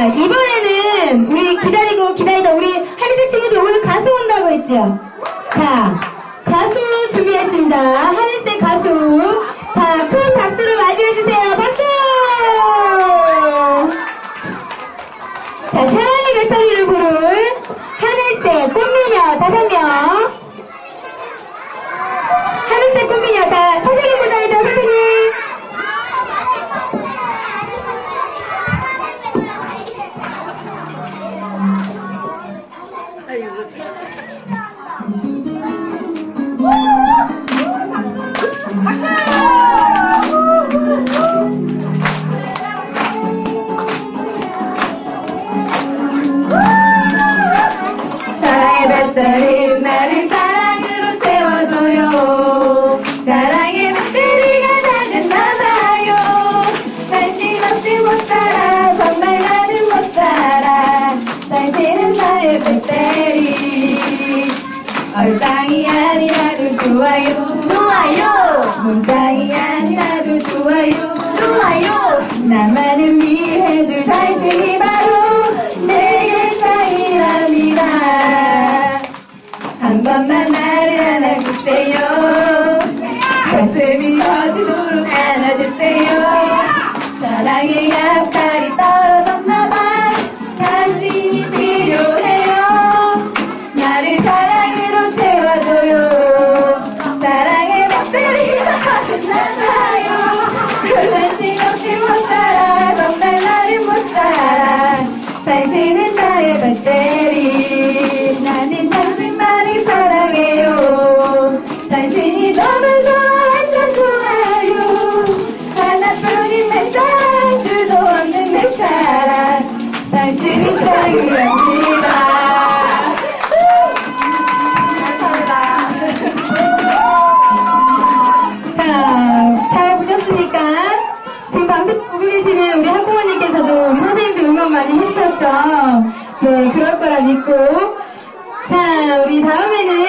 자, 이번에는 우리 기다리고 기다리다 우리 하늘색 친구들 오늘 가수 온다고 했죠? 자, 가수 준비했습니다. 하늘색 가수. 자, 큰 박수로 맞이해주세요. 박수! 자, 사랑의 배터리를 부를 하늘색 꽃미녀 다섯 명. 사 얼짱이 아니라도 좋아요. 좋아요. 문장이 아니라도 좋아요. 좋아요. 위해 해줄 당신이 바로 내 일상이랍니다. 한 번만 나를 안아주세요. 가슴이 터지도록 안아주세요. 사랑의 당신은 나의 배터리. 나는 당신만을 사랑해요. 당신이 너무 좋아 완전 좋아요. 하나뿐인 내 사랑 수도 없는 내 사랑. 당신이 사랑이랍니다. 자, 잘 보셨습니까? 지금 방송 보고 계시는 우리 학부모님께서도 우리 선생님도 응원 많이 해주셨죠? 네, 그럴 거라 믿고. 자, 우리 다음에는